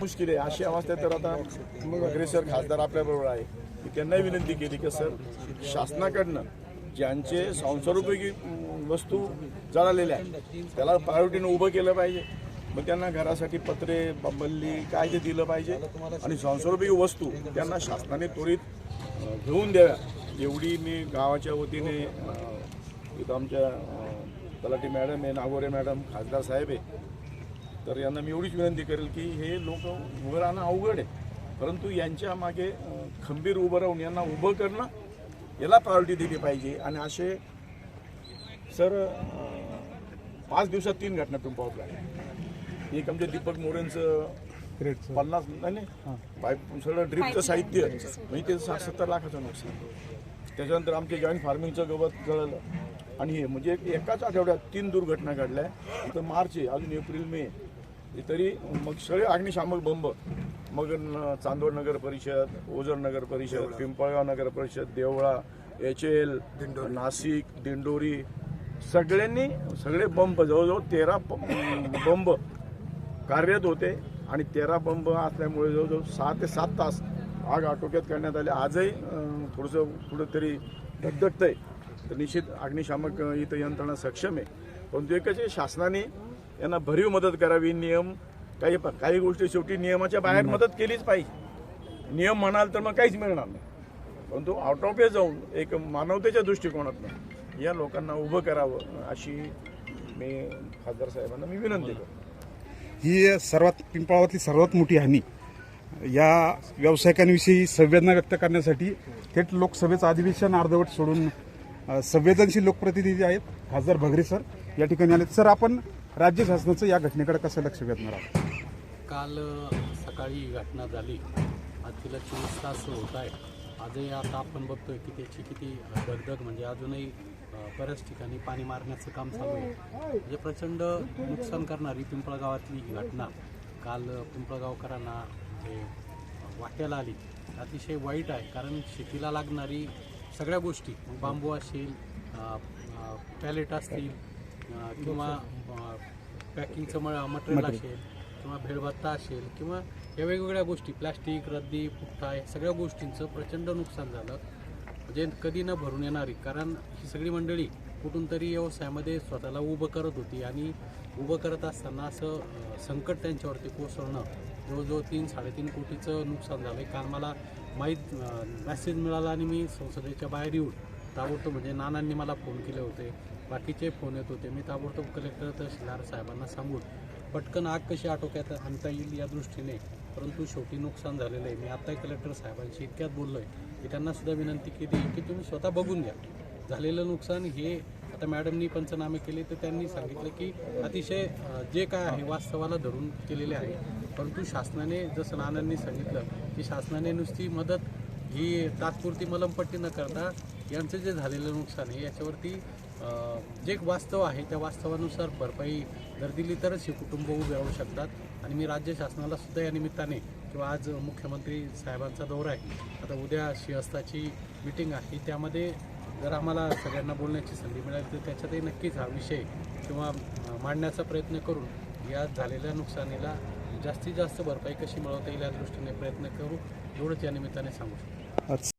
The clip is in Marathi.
मुश्किल आहे अशी अवस्था तर आता वगैरे सर खासदार आपल्याबरोबर आहे. की त्यांनाही विनंती केली की सर शासनाकडनं ज्यांचे संसारोपयोगी वस्तू जळालेल्या आहेत त्याला प्रायोरिटीनं उभं केलं पाहिजे. मग त्यांना घरासाठी पत्रे बंबल्ली बल्ली काय ते दिलं पाहिजे. आणि संसारोपयोगी वस्तू त्यांना शासनाने त्वरित घेऊन द्याव्या. एवढी मी गावाच्या वतीने इथं आमच्या तलाठी मॅडम आहे नागोरे मॅडम खासदार साहेब आहे. तर यांना मी एवढीच विनंती करेल की हे लोक उभं राहणं अवघड आहे. परंतु यांच्या मागे खंबीर उभं राहून यांना उभं करणं याला प्रायोरिटी दिली पाहिजे. आणि असे सर पाच दिवसात तीन घटना पिंपळत लागल्या एक आमच्या दीपक मोरेंचं पन्नास नाही नाही. पाईप सगळं ड्रिपचं साहित्य. म्हणजे ते साठ सत्तर लाखाचं नुकसान. त्याच्यानंतर आमचे जॉईंट फार्मिंगचं गवत जळलं. आणि हे म्हणजे एक- एकाच आठवड्यात तीन दुर्घटना घडल्या. इथं मार्च आहे अजून एप्रिल मे. तरी मग सगळे अग्निशामक बंब. मग चांदोड नगर परिषद ओझर नगर परिषद पिंपळगाव नगर परिषद देवळा एच एल नाशिक दिंडोरी. सगळ्यांनी सगळे बंब जवळजवळ तेरा बंब कार्यरत होते. आणि तेरा बंब असल्यामुळे जवळजवळ सहा ते सात तास आग आटोक्यात करण्यात आले. आजही थोडंसं कुठंतरी धगधगत आहे तर निश्चित अग्निशामक इथं यंत्रणा सक्षम आहे. परंतु एकच शासनाने यांना भरीव मदत करावी. नियम काही काही गोष्टी शेवटी नियमाच्या बाहेर मदत केलीच पाहिजे. नियम म्हणाल तर मग काहीच मिळणार नाही. परंतु आउट ऑफ जाऊन एक मानवतेच्या दृष्टिकोनातून या लोकांना उभं करावं अशी मी खासदार साहेबांना मी विनंती करतो. ही सर्वात पिंपळावरती सर्वात मोठी हानी या व्यावसायिकांविषयी संवेदना व्यक्त करण्यासाठी थेट लोकसभेचं अधिवेशन अर्धवट सोडून संवेदनशील लोकप्रतिनिधी आहेत खासदार भगरे सर. या ठिकाणी आले सर आपण राज्य शासनाचं या घटनेकडे कसं लक्ष वेधणार आहोत? काल सकाळी ही घटना झाली. आज तिला चोवीस तास होत आहे. आजही आता आपण बघतोय की त्याची किती दगदग म्हणजे अजूनही अ, बऱ्याच ठिकाणी पाणी मारण्याचं काम चालू आहे. म्हणजे प्रचंड नुकसान करणारी पिंपळगावातली ही घटना. काल पिंपळगावकरांना जे वाट्याला आली अतिशय वाईट आहे. कारण शेतीला लागणारी सगळ्या गोष्टी बांबू असेल पॅलेट असतील किंवा पॅकिंगचं मटेरियल असेल किंवा भेळभत्ता असेल किंवा या वेगवेगळ्या गोष्टी प्लास्टिक रद्दी पुठ्ठा या सगळ्या गोष्टींचं प्रचंड नुकसान झालं. म्हणजे कधी न भरून येणारी कारण ही सगळी मंडळी कुठून तरी व्यवसायामध्ये स्वतःला उभं करत होती आणि उभं करत असताना असं संकट त्यांच्यावरती कोसळणं जवळजवळ तीन साडेतीन कोटीचं नुकसान झालं काल मला माहीत मेसेज मिळाला आणि मी संसदेच्या बाहेर येऊन ताबडतोब म्हणजे नानांनी मला फोन केले होते. बाकीचे फोन येत होते. मी ताबडतोब कलेक्टर तहसीलदार साहेबांना सांगून पटकन आग कशी आटोक्यात आणता येईल या दृष्टीने परंतु शेवटी नुकसान झालेलं आहे. मी आत्ताही कलेक्टर साहेबांशी इतक्यात बोललो आहे की त्यांना सुद्धा विनंती केली की तुम्ही स्वतः बघून घ्या. झालेलं नुकसान हे आता मॅडमनी पंचनामे केले तर त्यांनी सांगितलं की अतिशय जे काय आहे वास्तवाला धरून केलेले आहे. परंतु शासनाने जसं नानांनी सांगितलं की शासनाने नुसती मदत ही तात्पुरती मलमपट्टी न करता यांचं जे झालेलं नुकसान आहे याच्यावरती जे एक वास्तव आहे त्या वास्तवानुसार भरपाई जर दिली तरच हे कुटुंब उभे राहू शकतात. आणि मी राज्य शासनाला सुद्धा या निमित्ताने किंवा आज मुख्यमंत्री साहेबांचा दौरा आहे. आता उद्या शिहस्ताची मिटिंग आहे. त्यामध्ये जर आम्हाला सगळ्यांना बोलण्याची संधी मिळाली तर त्याच्यातही नक्कीच हा विषय किंवा मांडण्याचा प्रयत्न करून या झालेल्या नुकसानीला जास्तीत जास्त भरपाई कशी मिळवता येईल या दृष्टीने प्रयत्न करू. एवढंच या निमित्ताने सांगू शकतो.